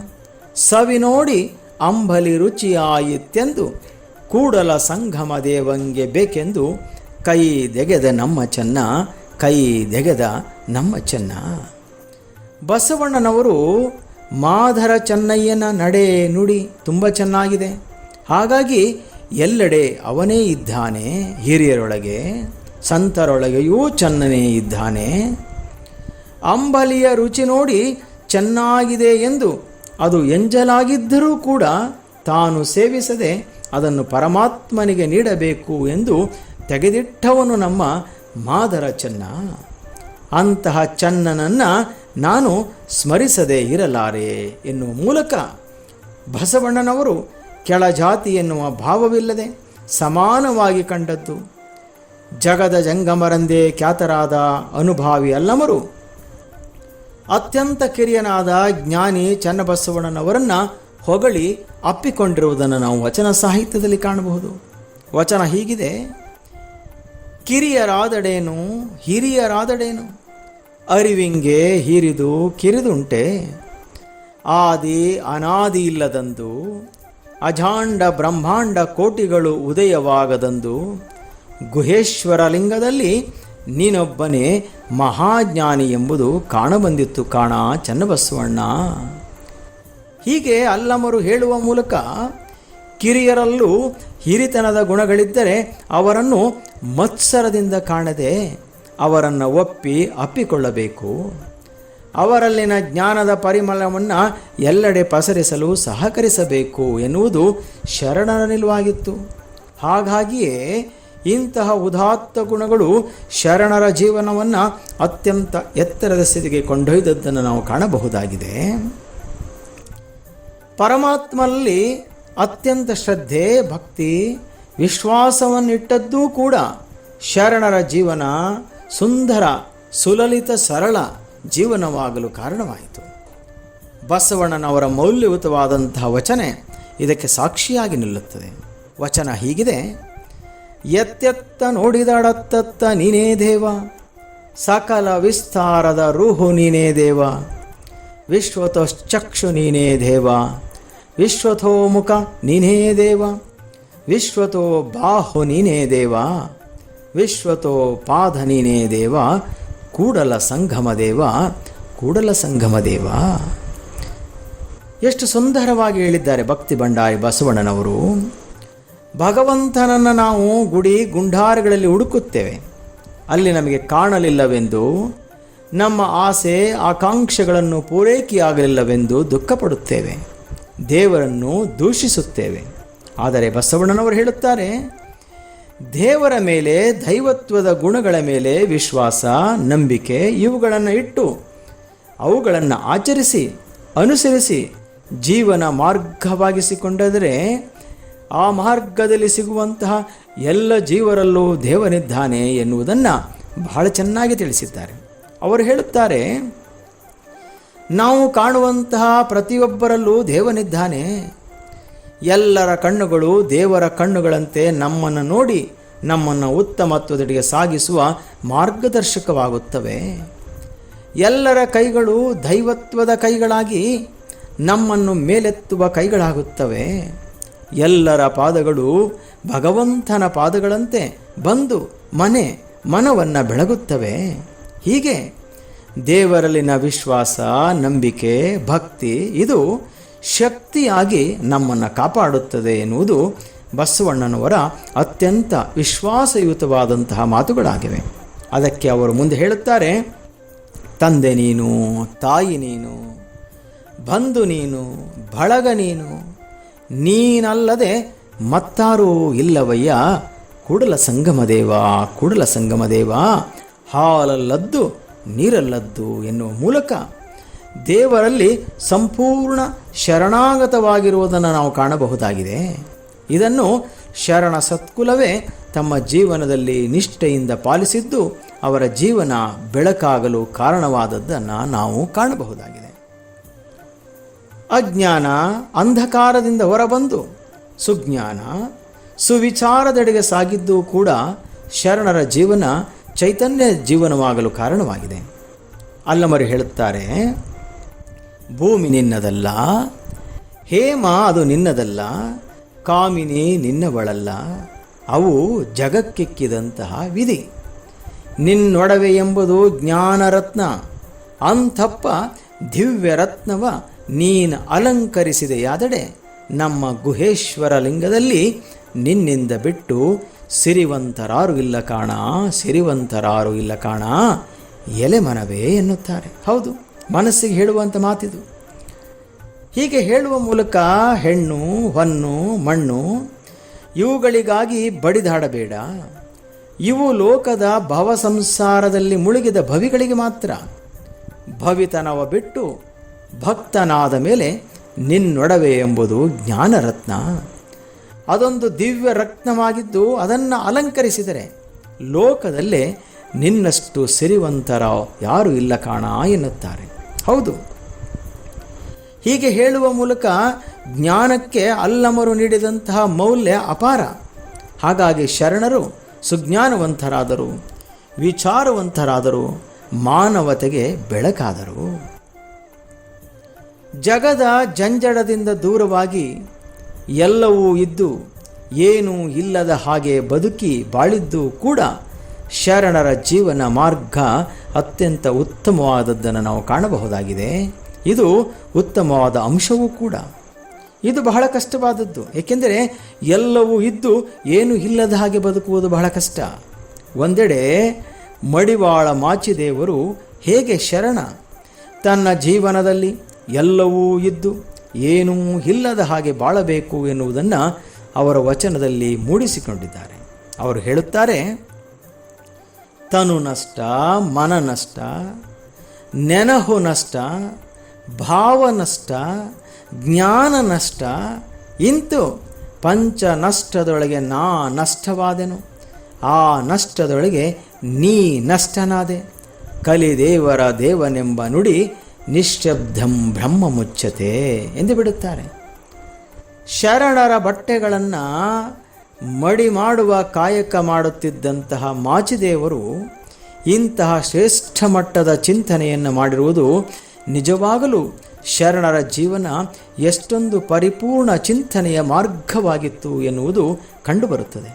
ಸವಿ ನೋಡಿ ಅಂಬಲಿ ರುಚಿಯಾಯಿತೆಂದು ಕೂಡಲ ಸಂಗಮ ದೇವಂಗೆ ಬೇಕೆಂದು ಕೈ ದೆಗೆದ ನಮ್ಮ ಚೆನ್ನ, ಕೈ ದೆಗೆದ ನಮ್ಮ ಚೆನ್ನ. ಬಸವಣ್ಣನವರು ಮಾಧರ ಚೆನ್ನಯ್ಯನ ನಡೆ ನುಡಿ ತುಂಬ ಚೆನ್ನಾಗಿದೆ. ಹಾಗಾಗಿ ಎಲ್ಲೆಡೆ ಅವನೇ ಇದ್ದಾನೆ, ಹಿರಿಯರೊಳಗೆ, ಸಂತರೊಳಗೆಯೂ ಚೆನ್ನನೇ ಇದ್ದಾನೆ. ಅಂಬಲಿಯ ರುಚಿ ನೋಡಿ ಚೆನ್ನಾಗಿದೆ ಎಂದು ಅದು ಎಂಜಲಾಗಿದ್ದರೂ ಕೂಡ ತಾನು ಸೇವಿಸದೆ ಅದನ್ನು ಪರಮಾತ್ಮನಿಗೆ ನೀಡಬೇಕು ಎಂದು ತೆಗೆದಿಟ್ಟವನು ನಮ್ಮ ಮಾದರ ಚೆನ್ನ ಅಂತಹ ಚನ್ನನನ್ನು ನಾನು ಸ್ಮರಿಸದೆ ಇರಲಾರೆ ಎನ್ನುವ ಮೂಲಕ ಬಸವಣ್ಣನವರು ಕೆಳಜಾತಿ ಎನ್ನುವ ಭಾವವಿಲ್ಲದೆ ಸಮಾನವಾಗಿ ಕಂಡದ್ದು. ಜಗದ ಜಂಗಮರಂದೇ ಖ್ಯಾತರಾದ ಅನುಭಾವಿ ಅಲ್ಲಮರು ಅತ್ಯಂತ ಕಿರಿಯನಾದ ಜ್ಞಾನಿ ಚನ್ನಬಸವಣ್ಣನವರನ್ನು ಹೊಗಳಿ ಅಪ್ಪಿಕೊಂಡಿರುವುದನ್ನು ನಾವು ವಚನ ಸಾಹಿತ್ಯದಲ್ಲಿ ಕಾಣಬಹುದು. ವಚನ ಹೀಗಿದೆ, ಕಿರಿಯರಾದಡೇನು, ಹಿರಿಯರಾದಡೇನು? ಅರಿವಿಂಗೆ ಹಿರಿದು ಕಿರಿದುಂಟೆ, ಆದಿ ಅನಾದಿ ಇಲ್ಲದಂದು, ಅಜಾಂಡ ಬ್ರಹ್ಮಾಂಡ ಕೋಟಿಗಳು ಉದಯವಾಗದಂದು ಗುಹೇಶ್ವರ ಲಿಂಗದಲ್ಲಿ ನೀನೊಬ್ಬನೇ ಮಹಾಜ್ಞಾನಿ ಎಂಬುದು ಕಾಣಬಂದಿತ್ತು ಕಾಣ ಚನ್ನಬಸವಣ್ಣ. ಹೀಗೆ ಅಲ್ಲಮರು ಹೇಳುವ ಮೂಲಕ ಕಿರಿಯರಲ್ಲೂ ಹಿರಿತನದ ಗುಣಗಳಿದ್ದರೆ ಅವರನ್ನು ಮತ್ಸರದಿಂದ ಕಾಣದೆ ಅವರನ್ನು ಒಪ್ಪಿ ಅಪ್ಪಿಕೊಳ್ಳಬೇಕು. ಅವರಲ್ಲಿನ ಜ್ಞಾನದ ಪರಿಮಳವನ್ನು ಎಲ್ಲೆಡೆ ಪಸರಿಸಲು ಸಹಕರಿಸಬೇಕು ಎನ್ನುವುದು ಶರಣರ ನಿಲುವಾಗಿತ್ತು. ಹಾಗಾಗಿಯೇ ಇಂತಹ ಉದಾತ್ತ ಗುಣಗಳು ಶರಣರ ಜೀವನವನ್ನು ಅತ್ಯಂತ ಎತ್ತರದ ಸ್ಥಿತಿಗೆ ಕೊಂಡೊಯ್ದದ್ದನ್ನು ನಾವು ಕಾಣಬಹುದಾಗಿದೆ. ಪರಮಾತ್ಮನಲ್ಲಿ ಅತ್ಯಂತ ಶ್ರದ್ಧೆ, ಭಕ್ತಿ, ವಿಶ್ವಾಸವನ್ನಿಟ್ಟದ್ದೂ ಕೂಡ ಶರಣರ ಜೀವನ ಸುಂದರ, ಸುಲಲಿತ, ಸರಳ ಜೀವನವಾಗಲು ಕಾರಣವಾಯಿತು. ಬಸವಣ್ಣನವರ ಮೌಲ್ಯಯುತವಾದಂತಹ ವಚನೆ ಇದಕ್ಕೆ ಸಾಕ್ಷಿಯಾಗಿ ನಿಲ್ಲುತ್ತದೆ. ವಚನ ಹೀಗಿದೆ ಎತ್ತೆತ್ತ ನೋಡಿದಾಡತ್ತತ್ತ ನೀನೇ ದೇವ. ಸಕಲ ವಿಸ್ತಾರದ ರೂಹು ನೀನೇ ದೇವ. ವಿಶ್ವತಶ್ಚಕ್ಷು ನೀನೇ ದೇವ. ವಿಶ್ವಥೋ ಮುಖ ನೀನೇ ದೇವ. ವಿಶ್ವತೋ ಬಾಹು ನೀನೇ ದೇವ. ವಿಶ್ವತೋ ಪಾದ ನೀನೇ ದೇವ. ಕೂಡಲ ಸಂಗಮ ದೇವ. ಕೂಡಲ ಸಂಗಮ ದೇವ. ಎಷ್ಟು ಸುಂದರವಾಗಿ ಹೇಳಿದ್ದಾರೆ ಭಕ್ತಿ ಭಂಡಾರಿ ಬಸವಣ್ಣನವರು. ಭಗವಂತನನ್ನು ನಾವು ಗುಡಿ ಗುಂಡಾರಗಳಲ್ಲಿ ಹುಡುಕುತ್ತೇವೆ. ಅಲ್ಲಿ ನಮಗೆ ಕಾಣಲಿಲ್ಲವೆಂದು, ನಮ್ಮ ಆಸೆ, ಆಕಾಂಕ್ಷೆಗಳನ್ನು ಪೂರೈಕೆಯಾಗಲಿಲ್ಲವೆಂದು ದುಃಖಪಡುತ್ತೇವೆ. ದೇವರನ್ನು ದೂಷಿಸುತ್ತೇವೆ. ಆದರೆ ಬಸವಣ್ಣನವರು ಹೇಳುತ್ತಾರೆ, ದೇವರ ಮೇಲೆ, ದೈವತ್ವದ ಗುಣಗಳ ಮೇಲೆ ವಿಶ್ವಾಸ, ನಂಬಿಕೆ ಇವುಗಳನ್ನು ಇಟ್ಟು, ಅವುಗಳನ್ನು ಆಚರಿಸಿ, ಅನುಸರಿಸಿ ಜೀವನ ಮಾರ್ಗವಾಗಿಸಿಕೊಂಡರೆ ಆ ಮಾರ್ಗದಲ್ಲಿ ಸಿಗುವಂತಹ ಎಲ್ಲ ಜೀವರಲ್ಲೂ ದೇವನಿದ್ದಾನೆ ಎನ್ನುವುದನ್ನು ಬಹಳ ಚೆನ್ನಾಗಿ ತಿಳಿಸಿದ್ದಾರೆ. ಅವರು ಹೇಳುತ್ತಾರೆ, ನಾವು ಕಾಣುವಂತಹ ಪ್ರತಿಯೊಬ್ಬರಲ್ಲೂ ದೇವನಿದ್ದಾನೆ. ಎಲ್ಲರ ಕಣ್ಣುಗಳು ದೇವರ ಕಣ್ಣುಗಳಂತೆ ನಮ್ಮನ್ನು ನೋಡಿ ನಮ್ಮನ್ನು ಉತ್ತಮತ್ವದೆಡೆಗೆ ಸಾಗಿಸುವ ಮಾರ್ಗದರ್ಶಕವಾಗುತ್ತವೆ. ಎಲ್ಲರ ಕೈಗಳು ದೈವತ್ವದ ಕೈಗಳಾಗಿ ನಮ್ಮನ್ನು ಮೇಲೆತ್ತುವ ಕೈಗಳಾಗುತ್ತವೆ. ಎಲ್ಲರ ಪಾದಗಳು ಭಗವಂತನ ಪಾದಗಳಂತೆ ಬಂದು ಮನೆ ಮನವನ್ನು ಬೆಳಗುತ್ತವೆ. ಹೀಗೆ ದೇವರಲ್ಲಿನ ವಿಶ್ವಾಸ, ನಂಬಿಕೆ, ಭಕ್ತಿ ಇದು ಶಕ್ತಿಯಾಗಿ ನಮ್ಮನ್ನು ಕಾಪಾಡುತ್ತದೆ ಎನ್ನುವುದು ಬಸವಣ್ಣನವರ ಅತ್ಯಂತ ವಿಶ್ವಾಸಯುತವಾದಂತಹ ಮಾತುಗಳಾಗಿವೆ. ಅದಕ್ಕೆ ಅವರು ಮುಂದೆ ಹೇಳುತ್ತಾರೆ, ತಂದೆ ನೀನು, ತಾಯಿ ನೀನು, ಬಂಧು ನೀನು, ಬಳಗ ನೀನು ನೀನಲ್ಲದೆ ಮತ್ತಾರೂ ಇಲ್ಲವಯ್ಯ? ಕೂಡಲ ಸಂಗಮ ದೇವ, ಕೂಡಲ ಸಂಗಮ ದೇವ. ಹಾಲಲ್ಲದ್ದು, ನೀರಲ್ಲದ್ದು ಎನ್ನುವ ಮೂಲಕ ದೇವರಲ್ಲಿ ಸಂಪೂರ್ಣ ಶರಣಾಗತವಾಗಿರುವುದನ್ನು ನಾವು ಕಾಣಬಹುದಾಗಿದೆ. ಇದನ್ನು ಶರಣ ಸತ್ಕುಲವೇ ತಮ್ಮ ಜೀವನದಲ್ಲಿ ನಿಷ್ಠೆಯಿಂದ ಪಾಲಿಸಿದ್ದು ಅವರ ಜೀವನ ಬೆಳಕಾಗಲು ಕಾರಣವಾದದ್ದನ್ನು ನಾವು ಕಾಣಬಹುದಾಗಿದೆ. ಅಜ್ಞಾನ ಅಂಧಕಾರದಿಂದ ಹೊರಬಂದು, ಸುಜ್ಞಾನ ಸುವಿಚಾರದೆಡೆಗೆ ಸಾಗಿದ್ದು ಕೂಡ ಶರಣರ ಜೀವನ ಚೈತನ್ಯ ಜೀವನವಾಗಲು ಕಾರಣವಾಗಿದೆ. ಅಲ್ಲಮರು ಹೇಳುತ್ತಾರೆ, ಭೂಮಿ ನಿನ್ನದಲ್ಲ, ಹೇಮ ಅದು ನಿನ್ನದಲ್ಲ, ಕಾಮಿನಿ ನಿನ್ನವಳಲ್ಲ, ಅವು ಜಗಕ್ಕೆಕ್ಕಿದಂತಹ ವಿಧಿ. ನಿನ್ನೊಡವೆ ಎಂಬುದು ಜ್ಞಾನರತ್ನ, ಅಂಥಪ್ಪ ದಿವ್ಯ ರತ್ನವ ನೀನು ಅಲಂಕರಿಸಿದೆಯಾದಡೆ ನಮ್ಮ ಗುಹೇಶ್ವರ ಲಿಂಗದಲ್ಲಿ ನಿನ್ನಿಂದ ಬಿಟ್ಟು ಸಿರಿವಂತರಾರು ಇಲ್ಲ ಕಾಣ, ಸಿರಿವಂತರಾರು ಇಲ್ಲ ಕಾಣ ಎಲೆ ಮನವೇ ಎನ್ನುತ್ತಾರೆ. ಹೌದು, ಮನಸ್ಸಿಗೆ ಹೇಳುವಂಥ ಮಾತಿದು. ಹೀಗೆ ಹೇಳುವ ಮೂಲಕ ಹೆಣ್ಣು, ಹೊನ್ನು, ಮಣ್ಣು ಇವುಗಳಿಗಾಗಿ ಬಡಿದಾಡಬೇಡ. ಇವು ಲೋಕದ ಭವ ಸಂಸಾರದಲ್ಲಿ ಮುಳುಗಿದ ಭವಿಗಳಿಗೆ ಮಾತ್ರ ಭವಿತನವ ಬಿಟ್ಟು ಭಕ್ತನಾದ ಮೇಲೆ ನಿನ್ನೊಡವೆ ಎಂಬುದು ಜ್ಞಾನರತ್ನ. ಅದೊಂದು ದಿವ್ಯ ರತ್ನವಾಗಿದ್ದು ಅದನ್ನು ಅಲಂಕರಿಸಿದರೆ ಲೋಕದಲ್ಲೇ ನಿನ್ನಷ್ಟು ಸಿರಿವಂತರ ಯಾರೂ ಇಲ್ಲ ಕಾಣ ಎನ್ನುತ್ತಾರೆ. ಹೌದು. ಹೀಗೆ ಹೇಳುವ ಮೂಲಕ ಜ್ಞಾನಕ್ಕೆ ಅಲ್ಲಮರು ನೀಡಿದಂತಹ ಮೌಲ್ಯ ಅಪಾರ. ಹಾಗಾಗಿ ಶರಣರು ಸುಜ್ಞಾನವಂತರಾದರು, ವಿಚಾರವಂತರಾದರು, ಮಾನವತೆಗೆ ಬೆಳಕಾದರು. ಜಗದ ಜಂಜಡದಿಂದ ದೂರವಾಗಿ ಎಲ್ಲವೂ ಇದ್ದು ಏನೂ ಇಲ್ಲದ ಹಾಗೆ ಬದುಕಿ ಬಾಳಿದ್ದು ಕೂಡ ಶರಣರ ಜೀವನ ಮಾರ್ಗ ಅತ್ಯಂತ ಉತ್ತಮವಾದದ್ದನ್ನು ನಾವು ಕಾಣಬಹುದಾಗಿದೆ. ಇದು ಉತ್ತಮವಾದ ಅಂಶವೂ ಕೂಡ. ಇದು ಬಹಳ ಕಷ್ಟವಾದದ್ದು. ಏಕೆಂದರೆ ಎಲ್ಲವೂ ಇದ್ದು ಏನು ಇಲ್ಲದ ಹಾಗೆ ಬದುಕುವುದು ಬಹಳ ಕಷ್ಟ. ಒಂದೆಡೆ ಮಡಿವಾಳ ಮಾಚಿದೇವರು ಹೇಗೆ ಶರಣ ತನ್ನ ಜೀವನದಲ್ಲಿ ಎಲ್ಲವೂ ಇದ್ದು ಏನೂ ಇಲ್ಲದ ಹಾಗೆ ಬಾಳಬೇಕು ಎನ್ನುವುದನ್ನು ಅವರ ವಚನದಲ್ಲಿ ಮೂಡಿಸಿಕೊಂಡಿದ್ದಾರೆ. ಅವರು ಹೇಳುತ್ತಾರೆ, ತನು ನಷ್ಟ, ಮನ ನಷ್ಟ, ನೆನಹು ನಷ್ಟ, ಭಾವ ನಷ್ಟ, ಜ್ಞಾನ ನಷ್ಟ, ಇಂತು ಪಂಚ ನಷ್ಟದೊಳಗೆ ನಾ ನಷ್ಟವಾದೆನು. ಆ ನಷ್ಟದೊಳಗೆ ನೀ ನಷ್ಟನಾದೆ. ಕಲಿದೇವರ ದೇವನೆಂಬ ನುಡಿ ನಿಶ್ಶಬ್ದಂ ಬ್ರಹ್ಮ ಮುಚ್ಚತೆ ಎಂದು ಬಿಡುತ್ತಾರೆ. ಶರಣರ ಬಟ್ಟೆಗಳನ್ನು ಮಡಿ ಮಾಡುವ ಕಾಯಕ ಮಾಡುತ್ತಿದ್ದಂತಹ ಮಾಚಿದೇವರು ಇಂತಹ ಶ್ರೇಷ್ಠ ಮಟ್ಟದ ಚಿಂತನೆಯನ್ನು ಮಾಡಿರುವುದು ನಿಜವಾಗಲೂ ಶರಣರ ಜೀವನ ಎಷ್ಟೊಂದು ಪರಿಪೂರ್ಣ ಚಿಂತನೆಯ ಮಾರ್ಗವಾಗಿತ್ತು ಎನ್ನುವುದು ಕಂಡುಬರುತ್ತದೆ.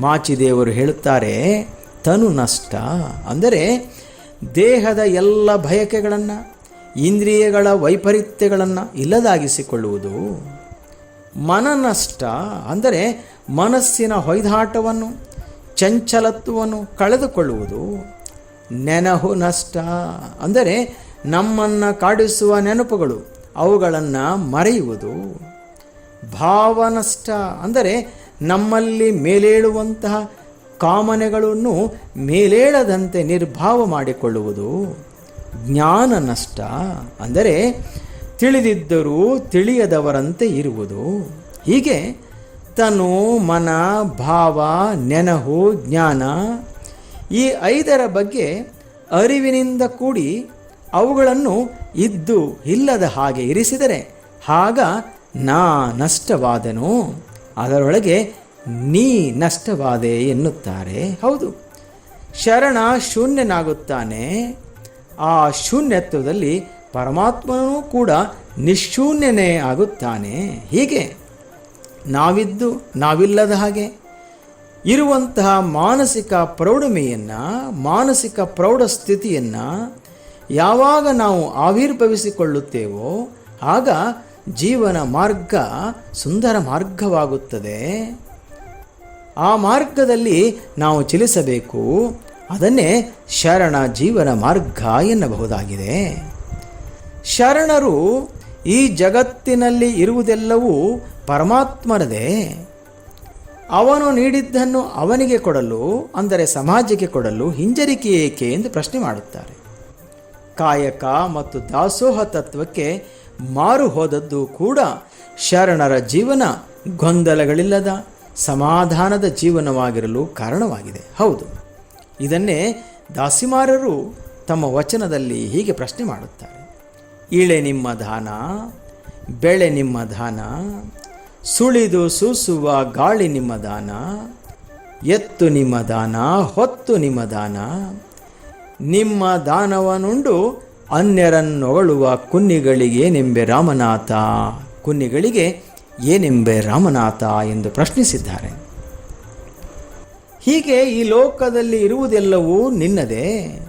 ಮಾಚಿದೇವರು ಹೇಳುತ್ತಾರೆ, ತನು ನಷ್ಟ. ಅಂದರೆ ದೇಹದ ಎಲ್ಲ ಬಯಕೆಗಳನ್ನು ಇಂದ್ರಿಯಗಳ ವೈಪರೀತ್ಯಗಳನ್ನು ಇಲ್ಲದಾಗಿಸಿಕೊಳ್ಳುವುದು. ಮನನಷ್ಟ ಅಂದರೆ ಮನಸ್ಸಿನ ಹೊಯ್ದಾಟವನ್ನು, ಚಂಚಲತ್ವವನ್ನು ಕಳೆದುಕೊಳ್ಳುವುದು. ನೆನಹು ನಷ್ಟ ಅಂದರೆ ನಮ್ಮನ್ನು ಕಾಡಿಸುವ ನೆನಪುಗಳು, ಅವುಗಳನ್ನು ಮರೆಯುವುದು. ಭಾವನಷ್ಟ ಅಂದರೆ ನಮ್ಮಲ್ಲಿ ಮೇಲೇಳುವಂತಹ ಕಾಮನೆಗಳನ್ನು ಮೇಲೇಳದಂತೆ ನಿರ್ಭಾವ ಮಾಡಿಕೊಳ್ಳುವುದು. ಜ್ಞಾನ ನಷ್ಟ ಅಂದರೆ ತಿಳಿದಿದ್ದರೂ ತಿಳಿಯದವರಂತೆ ಇರುವುದು. ಹೀಗೆ ತನು ಮನ, ಭಾವ, ನೆನಹು, ಜ್ಞಾನ ಈ ಐದರ ಬಗ್ಗೆ ಅರಿವಿನಿಂದ ಕೂಡಿ ಅವುಗಳನ್ನು ಇದ್ದು ಇಲ್ಲದ ಹಾಗೆ ಇರಿಸಿದರೆ ಆಗ ನಾ ನಷ್ಟವಾದನು. ಅದರೊಳಗೆ ನೀ ನಷ್ಟವಾದೆ ಎನ್ನುತ್ತಾರೆ. ಹೌದು. ಶರಣ ಶೂನ್ಯನಾಗುತ್ತಾನೆ. ಆ ಶೂನ್ಯತ್ವದಲ್ಲಿ ಪರಮಾತ್ಮನೂ ಕೂಡ ನಿಶೂನ್ಯನೇ ಆಗುತ್ತಾನೆ. ಹೀಗೆ ನಾವಿದ್ದು ನಾವಿಲ್ಲದ ಹಾಗೆ ಇರುವಂತಹ ಮಾನಸಿಕ ಪ್ರೌಢಮೆಯನ್ನು, ಮಾನಸಿಕ ಪ್ರೌಢ ಸ್ಥಿತಿಯನ್ನು ಯಾವಾಗ ನಾವು ಆವಿರ್ಭವಿಸಿಕೊಳ್ಳುತ್ತೇವೋ ಆಗ ಜೀವನ ಮಾರ್ಗ ಸುಂದರ ಮಾರ್ಗವಾಗುತ್ತದೆ. ಆ ಮಾರ್ಗದಲ್ಲಿ ನಾವು ಚಲಿಸಬೇಕು. ಅದನ್ನೇ ಶರಣ ಜೀವನ ಮಾರ್ಗ ಎನ್ನಬಹುದಾಗಿದೆ. ಶರಣರು ಈ ಜಗತ್ತಿನಲ್ಲಿ ಇರುವುದೆಲ್ಲವೂ ಪರಮಾತ್ಮನದೇ ಅವನು ನೀಡಿದ್ದನ್ನು ಅವನಿಗೆ ಕೊಡಲು, ಅಂದರೆ ಸಮಾಜಕ್ಕೆ ಕೊಡಲು ಹಿಂಜರಿಕೆ ಏಕೆ ಎಂದು ಪ್ರಶ್ನೆ ಮಾಡುತ್ತಾರೆ. ಕಾಯಕ ಮತ್ತು ದಾಸೋಹ ತತ್ವಕ್ಕೆ ಮಾರು ಹೋದದ್ದು ಕೂಡ ಶರಣರ ಜೀವನ ಗೊಂದಲಗಳಿಲ್ಲದ, ಸಮಾಧಾನದ ಜೀವನವಾಗಿರಲು ಕಾರಣವಾಗಿದೆ. ಹೌದು. ಇದನ್ನೇ ದಾಸಿಮಾರರು ತಮ್ಮ ವಚನದಲ್ಲಿ ಹೀಗೆ ಪ್ರಶ್ನೆ ಮಾಡುತ್ತಾರೆ. ಇಳೆ ನಿಮ್ಮ ದಾನ ಬೆಳೆ ನಿಮ್ಮ ದಾನ ಸುಳಿದು ಸೂಸುವ ಗಾಳಿ ನಿಮ್ಮ ದಾನ, ಎತ್ತು ನಿಮ್ಮ ದಾನ, ಹೊತ್ತು ನಿಮ್ಮ ದಾನ, ನಿಮ್ಮ ದಾನವನುಂಡು ಅನ್ಯರನ್ನೊಗಳುವ ಕುನ್ನಿಗಳಿಗೆ ಏನೆಂಬೆ ರಾಮನಾಥ, ಕುನ್ನಿಗಳಿಗೆ ಏನೆಂಬೆ ರಾಮನಾಥ ಎಂದು ಪ್ರಶ್ನಿಸಿದ್ದಾರೆ. ಹೀಗೆ ಈ ಲೋಕದಲ್ಲಿ ಇರುವುದೆಲ್ಲವೂ ನಿನ್ನದೇ.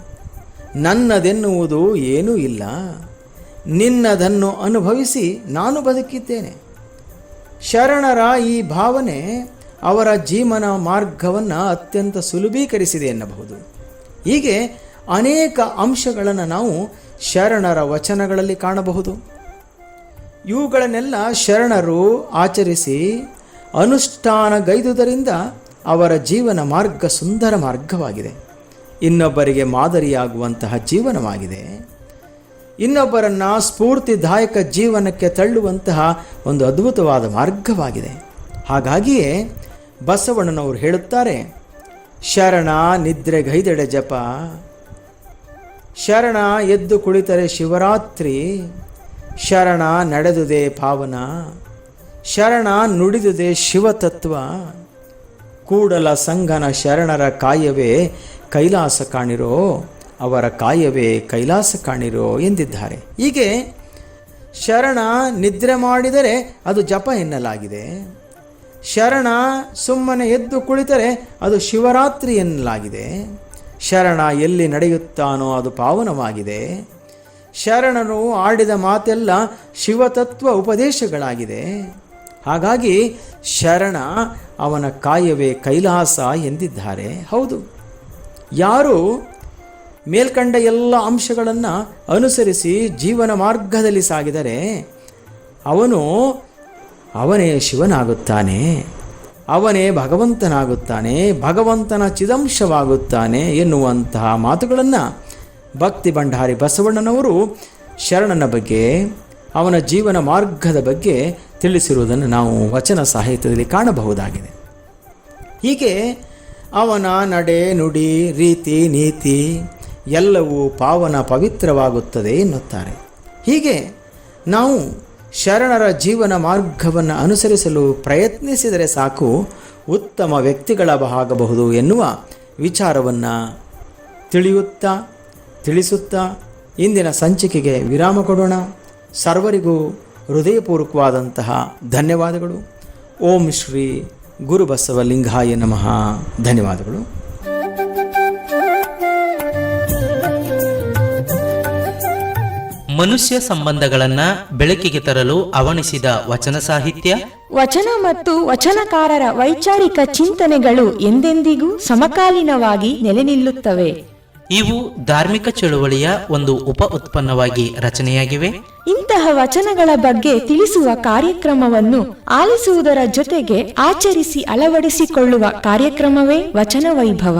ನನ್ನದೆನ್ನುವುದು ಏನೂ ಇಲ್ಲ. ನಿನ್ನದನ್ನು ಅನುಭವಿಸಿ ನಾನು ಬದುಕಿದ್ದೇನೆ. ಶರಣರ ಈ ಭಾವನೆ ಅವರ ಜೀವನ ಮಾರ್ಗವನ್ನು ಅತ್ಯಂತ ಸುಲಭೀಕರಿಸಿದೆ ಎನ್ನಬಹುದು. ಹೀಗೆ ಅನೇಕ ಅಂಶಗಳನ್ನು ನಾವು ಶರಣರ ವಚನಗಳಲ್ಲಿ ಕಾಣಬಹುದು. ಇವುಗಳನ್ನೆಲ್ಲ ಶರಣರು ಆಚರಿಸಿ ಅನುಷ್ಠಾನಗೈದುದರಿಂದ ಅವರ ಜೀವನ ಮಾರ್ಗ ಸುಂದರ ಮಾರ್ಗವಾಗಿದೆ. ಇನ್ನೊಬ್ಬರಿಗೆ ಮಾದರಿಯಾಗುವಂತಹ ಜೀವನವಾಗಿದೆ. ಇನ್ನೊಬ್ಬರನ್ನು ಸ್ಫೂರ್ತಿದಾಯಕ ಜೀವನಕ್ಕೆ ತಳ್ಳುವಂತಹ ಒಂದು ಅದ್ಭುತವಾದ ಮಾರ್ಗವಾಗಿದೆ. ಹಾಗಾಗಿಯೇ ಬಸವಣ್ಣನವರು ಹೇಳುತ್ತಾರೆ, ಶರಣ ನಿದ್ರೆ ಗೈದೆಡೆ ಜಪ, ಶರಣ ಎದ್ದು ಕುಳಿತರೆ ಶಿವರಾತ್ರಿ, ಶರಣ ನಡೆದುದೇ ಪಾವನ, ಶರಣ ನುಡಿದುದೇ ಶಿವತತ್ವ ಕೂಡಲ ಸಂಘನ ಶರಣರ ಕಾಯವೇ ಕೈಲಾಸ ಕಾಣಿರೋ, ಅವರ ಕಾಯವೇ ಕೈಲಾಸ ಕಾಣಿರೋ ಎಂದಿದ್ದಾರೆ. ಹೀಗೆ ಶರಣ ನಿದ್ರೆ ಮಾಡಿದರೆ ಅದು ಜಪ ಎನ್ನಲಾಗಿದೆ. ಶರಣ ಸುಮ್ಮನೆ ಎದ್ದು ಕುಳಿತರೆ ಅದು ಶಿವರಾತ್ರಿ ಎನ್ನಲಾಗಿದೆ. ಶರಣ ಎಲ್ಲಿ ನಡೆಯುತ್ತಾನೋ ಅದು ಪಾವನವಾಗಿದೆ. ಶರಣನು ಆಡಿದ ಮಾತೆಲ್ಲ ಶಿವತತ್ವ ಉಪದೇಶಗಳಾಗಿದೆ. ಹಾಗಾಗಿ ಶರಣ ಅವನ ಕಾಯವೇ ಕೈಲಾಸ ಎಂದಿದ್ದಾರೆ. ಹೌದು. ಯಾರು ಮೇಲ್ಕಂಡ ಎಲ್ಲ ಅಂಶಗಳನ್ನು ಅನುಸರಿಸಿ ಜೀವನ ಮಾರ್ಗದಲ್ಲಿ ಸಾಗಿದರೆ ಅವನು ಅವನೇ ಶಿವನಾಗುತ್ತಾನೆ, ಅವನೇ ಭಗವಂತನಾಗುತ್ತಾನೆ, ಭಗವಂತನ ಚಿದಂಶವಾಗುತ್ತಾನೆ ಎನ್ನುವಂತಹ ಮಾತುಗಳನ್ನು ಭಕ್ತಿ ಭಂಡಾರಿ ಬಸವಣ್ಣನವರು ಶರಣನ ಬಗ್ಗೆ, ಅವನ ಜೀವನ ಮಾರ್ಗದ ಬಗ್ಗೆ ತಿಳಿಸಿರುವುದನ್ನು ನಾವು ವಚನ ಸಾಹಿತ್ಯದಲ್ಲಿ ಕಾಣಬಹುದಾಗಿದೆ. ಹೀಗೆ ಅವನ ನಡೆ, ನುಡಿ, ರೀತಿ, ನೀತಿ ಎಲ್ಲವೂ ಪಾವನ ಪವಿತ್ರವಾಗುತ್ತದೆ ಎನ್ನುತ್ತಾರೆ. ಹೀಗೆ ನಾವು ಶರಣರ ಜೀವನ ಮಾರ್ಗವನ್ನು ಅನುಸರಿಸಲು ಪ್ರಯತ್ನಿಸಿದರೆ ಸಾಕು ಉತ್ತಮ ವ್ಯಕ್ತಿಗಳ ಆಗಬಹುದು ಎನ್ನುವ ವಿಚಾರವನ್ನು ತಿಳಿಯುತ್ತಾ, ತಿಳಿಸುತ್ತಾ ಇಂದಿನ ಸಂಚಿಕೆಗೆ ವಿರಾಮ ಕೊಡೋಣ. ಸರ್ವರಿಗೂ ಹೃದಯಪೂರ್ವಕವಾದಂತಹ ಧನ್ಯವಾದಗಳು. ಓಂ ಶ್ರೀ ಗುರುಬಸವಲಿಂಗಾಯ ನಮಃ. ಧನ್ಯವಾದಗಳು. ಮನುಷ್ಯ ಸಂಬಂಧಗಳನ್ನ ಬೆಳಕಿಗೆ ತರಲು ಅವಣಿಸಿದ ವಚನ ಸಾಹಿತ್ಯ. ವಚನ ಮತ್ತು ವಚನಕಾರರ ವೈಚಾರಿಕ ಚಿಂತನೆಗಳು ಎಂದೆಂದಿಗೂ ಸಮಕಾಲೀನವಾಗಿ ನೆಲೆ ನಿಲ್ಲುತ್ತವೆ ಇವು ಧಾರ್ಮಿಕ ಚಳುವಳಿಯ ಒಂದು ಉಪ ಉತ್ಪನ್ನವಾಗಿ ರಚನೆಯಾಗಿವೆ. ಇಂತಹ ವಚನಗಳ ಬಗ್ಗೆ ತಿಳಿಸುವ ಕಾರ್ಯಕ್ರಮವನ್ನು ಆಲಿಸುವುದರ ಜೊತೆಗೆ ಆಚರಿಸಿ ಅಳವಡಿಸಿಕೊಳ್ಳುವ ಕಾರ್ಯಕ್ರಮವೇ ವಚನ ವೈಭವ.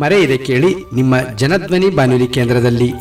ಮರೆಯದೆ ಕೇಳಿ ನಿಮ್ಮ ಜನಧ್ವನಿ ಬಾನುಲಿ ಕೇಂದ್ರದಲ್ಲಿ.